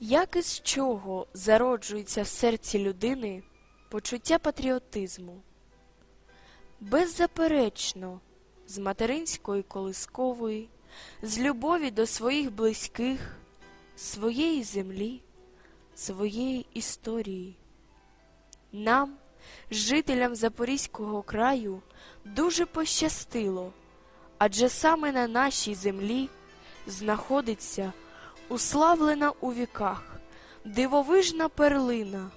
Як і з чого зароджується в серці людини почуття патріотизму? Беззаперечно, з материнської колискової, з любові до своїх близьких, своєї землі, своєї історії. Нам, жителям Запорізького краю, дуже пощастило, адже саме на нашій землі знаходиться уславлена у віках, дивовижна перлина,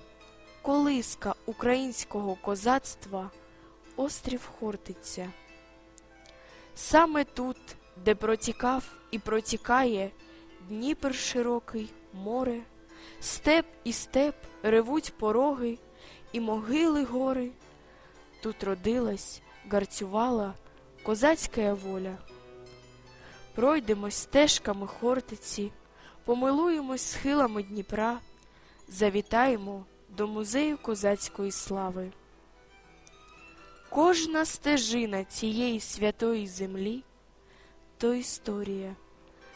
колиска українського козацтва, острів Хортиця. Саме тут, де протікав і протікає Дніпр широкий, море, степ і степ ревуть пороги і могили гори, тут родилась, гарцювала козацька воля. Пройдемось стежками Хортиці, помилуємось схилами Дніпра, завітаємо до музею козацької слави. Кожна стежина цієї святої землі то історія,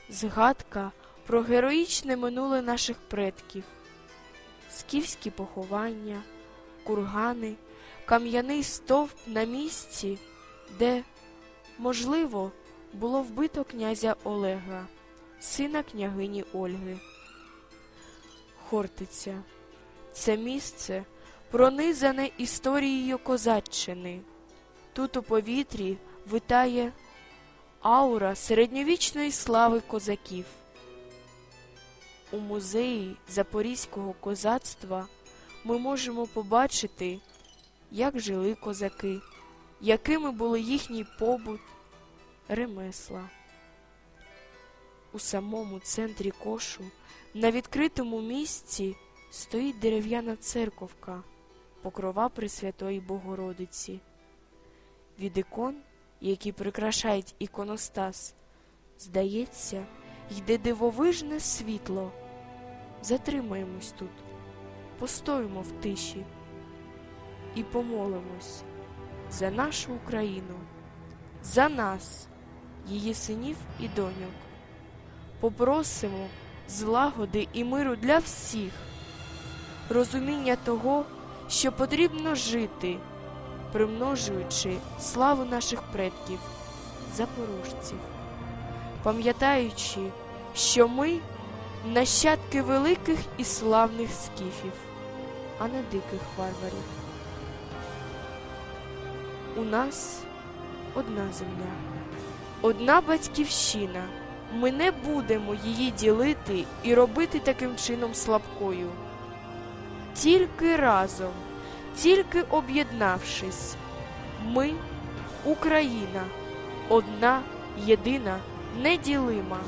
згадка про героїчне минуле наших предків, скіфські поховання, кургани, кам'яний стовп на місці, де, можливо, було вбито князя Олега, сина княгині Ольги. Хортиця це місце, пронизане історією козаччини. Тут у повітрі витає аура середньовічної слави козаків. У музеї Запорізького козацтва ми можемо побачити, як жили козаки, якими були їхній побут, ремесла. У самому центрі кошу на відкритому місці стоїть дерев'яна церковка, покрова Пресвятої Богородиці. Від ікон, які прикрашають іконостас, здається, йде дивовижне світло. Затримаємось тут, постоїмо в тиші і помолимось за нашу Україну, за нас, її синів і доньок. Попросимо злагоди і миру для всіх, розуміння того, що потрібно жити, примножуючи славу наших предків, запорожців, пам'ятаючи, що ми нащадки великих і славних скіфів, а не диких варварів. У нас одна земля, одна батьківщина. Ми не будемо її ділити і робити таким чином слабкою. Тільки разом, тільки об'єднавшись, ми, Україна, одна, єдина, неділима.